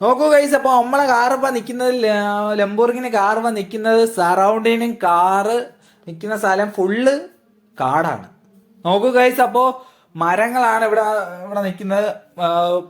നോക്കൂ ഗൈസ് അപ്പോൾ നമ്മളെ ഇപ്പം നിൽക്കുന്നത് ലംബോർഗിന് ഇപ്പം നിൽക്കുന്നത് സറൗണ്ടിനും കാറ് നിൽക്കുന്ന സ്ഥലം ഫുള്ള് കാടാണ്. നോക്കൂ ഗൈസ് അപ്പോൾ മരങ്ങളാണ് ഇവിടെ ഇവിടെ നിൽക്കുന്നത്.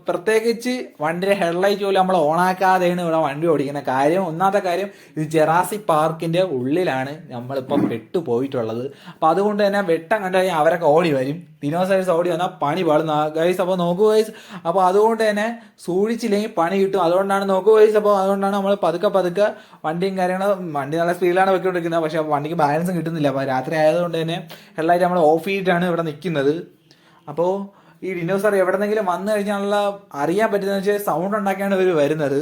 പ്രത്യേകിച്ച് വണ്ടിയുടെ ഹെഡ്ലൈറ്റ് പോലും നമ്മൾ ഓണാക്കാതെയാണ് ഇവിടെ വണ്ടി ഓടിക്കുന്ന കാര്യം. ഒന്നാമത്തെ കാര്യം ഇത് ജെറാസി പാർക്കിന്റെ ഉള്ളിലാണ് നമ്മളിപ്പം പെട്ടു പോയിട്ടുള്ളത് അപ്പോൾ അതുകൊണ്ട് തന്നെ വെട്ടം കണ്ടു കഴിഞ്ഞാൽ അവരൊക്കെ ഓടി വരും. ദിനോസൈസ് ഓടി വന്നാൽ പണി പാടുന്ന ഗൈസ് അപ്പോൾ നോക്കൂ ഗൈസ് അപ്പോൾ അതുകൊണ്ട് തന്നെ സൂക്ഷിച്ചില്ലെങ്കിൽ പണി കിട്ടും. അതുകൊണ്ടാണ് നോക്കൂ ഗൈസ് അപ്പോൾ അതുകൊണ്ടാണ് നമ്മൾ പതുക്കെ പതുക്കെ വണ്ടിയും കാര്യങ്ങളും വണ്ടി നല്ല സ്പീഡിലാണ് വെക്കൊണ്ടിരിക്കുന്നത്. പക്ഷേ വണ്ടിക്ക് ബാലൻസും കിട്ടുന്നില്ല. അപ്പോൾ രാത്രി ആയതുകൊണ്ട് തന്നെ ഹെഡ്ലൈറ്റ് നമ്മൾ ഓഫ് ചെയ്തിട്ടാണ് ഇവിടെ നിൽക്കുന്നത്. അപ്പോൾ ഈ ഡിനോസർ എവിടെന്നെങ്കിലും വന്നു കഴിഞ്ഞാലുള്ള അറിയാൻ പറ്റുന്ന വെച്ചാൽ സൗണ്ട് ഉണ്ടാക്കിയാണ് ഇവർ വരുന്നത്.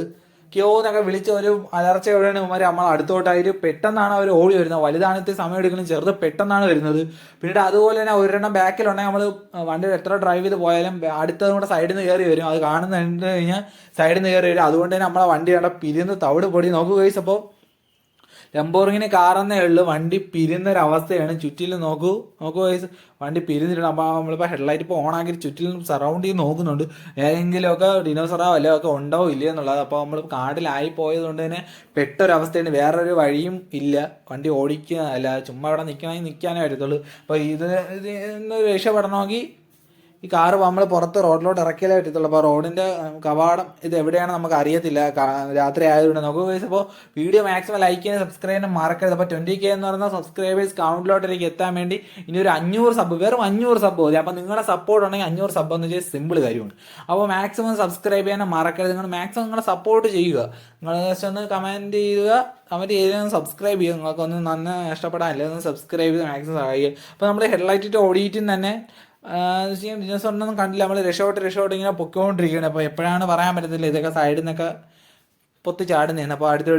ക്യോ എന്നൊക്കെ വിളിച്ച് ഒരു അലർച്ച എവിടെയാണ് ഇവന്മാർ നമ്മൾ അടുത്തോട്ടായിട്ട് പെട്ടെന്നാണ് അവർ ഓടി വരുന്നത്. വലുതാണത്തെ സമയം എടുക്കുന്നത് ചെറുത് പെട്ടെന്നാണ് വരുന്നത്. പിന്നീട് അതുപോലെ തന്നെ ഒരെണ്ണം ബാക്കിലുണ്ടെങ്കിൽ നമ്മൾ വണ്ടി എത്ര ഡ്രൈവ് ചെയ്ത് പോയാലും അടുത്തതും കൂടെ സൈഡിൽ നിന്ന് കയറി വരും. അത് കാണുന്ന കഴിഞ്ഞാൽ സൈഡിൽ നിന്ന് കയറി വരും. അതുകൊണ്ട് തന്നെ നമ്മളെ വണ്ടി അവിടെ പിരിന്ന് തവിട് പൊടി. നോക്കുക അപ്പോൾ ലംബോർഗിന് കാറന്നേ ഉള്ളൂ. വണ്ടി പിരിയുന്നൊരവസ്ഥയാണ്. ചുറ്റിൽ നോക്കൂ. നോക്കൂ വയസ്സ് വണ്ടി പിരിഞ്ഞിട്ടുണ്ട് അപ്പോൾ നമ്മളിപ്പോൾ ഹെഡ്ലൈറ്റ് ഇപ്പോൾ ഓണാക്കി ചുറ്റിലും സറൗണ്ട് ചെയ്ത് നോക്കുന്നുണ്ട്. ഏതെങ്കിലുമൊക്കെ ഡിനോസറോ വല്ലതും ഒക്കെ ഉണ്ടോ ഇല്ലയോ എന്നുള്ളത് അപ്പോൾ നമ്മൾ കാടിലായി പോയത് കൊണ്ട് തന്നെ പെട്ടൊരവസ്ഥയാണ്. വേറൊരു വഴിയും ഇല്ല. വണ്ടി ഓടിക്കുക അല്ല ചുമ്മാ അവിടെ നിൽക്കണമെങ്കിൽ നിൽക്കാനേ പറ്റത്തുള്ളൂ. അപ്പോൾ ഇത് ഇത് രക്ഷപ്പെടണമെങ്കിൽ ഈ കാറ് നമ്മൾ പുറത്ത് റോഡിലോട്ട് ഇറക്കിയാലേ പറ്റത്തുള്ളൂ. അപ്പോൾ റോഡിന്റെ കവാടം ഇത് എവിടെയാണ് നമുക്ക് അറിയത്തില്ല. രാത്രി ആയതുകൊണ്ട്. നമുക്ക് അപ്പോൾ വീഡിയോ മാക്സിമം ലൈക്ക് ചെയ്യാൻ സബ്സ്ക്രൈബ് ചെയ്യാൻ മറക്കരുത്. അപ്പോൾ ട്വന്റി കെ എന്ന് പറയുന്ന സബ്സ്ക്രൈബേഴ്സ് കൗണ്ടിലോട്ടിലേക്ക് എത്താൻ വേണ്ടി ഇനി ഒരു അഞ്ഞൂറ് സബ് വെറും അഞ്ഞൂറ് സബ് മതി. അപ്പോൾ നിങ്ങളുടെ സപ്പോർട്ട് ഉണ്ടെങ്കിൽ അഞ്ഞൂറ് സബ് എന്ന് വെച്ചാൽ സിമ്പിൾ കാര്യമാണ്. അപ്പോൾ മാക്സിമം സബ്സ്ക്രൈബ് ചെയ്യാൻ മറക്കരുത്. നിങ്ങൾ മാക്സിമം നിങ്ങളെ സപ്പോർട്ട് ചെയ്യുക. നിങ്ങൾ ഒന്ന് കമന്റ് ചെയ്യുക. കമന്റ് ചെയ്ത് സബ്സ്ക്രൈബ് ചെയ്യുക. നിങ്ങൾക്ക് ഒന്ന് ഇഷ്ടപ്പെടാൻ അല്ലെങ്കിൽ സബ്സ്ക്രൈബ് ചെയ്ത് മാക്സിമം സഹായിക്കുക. അപ്പോൾ നമ്മൾ ഹെഡ്ലൈറ്റിട്ട് ഓടിയിട്ടും തന്നെ ഡിനോസറിനൊന്നും കണ്ടില്ല. നമ്മൾ രക്ഷപ്പെട്ട് രക്ഷപ്പെട്ട് ഇങ്ങനെ പൊക്കോണ്ടിരിക്കുകയാണ് അപ്പോൾ എപ്പോഴാണ് പറയാൻ പറ്റത്തില്ല. ഇതൊക്കെ സൈഡിൽ നിന്നൊക്കെ പൊത്തി ചാടുന്നതാണ് അപ്പോൾ അടുത്ത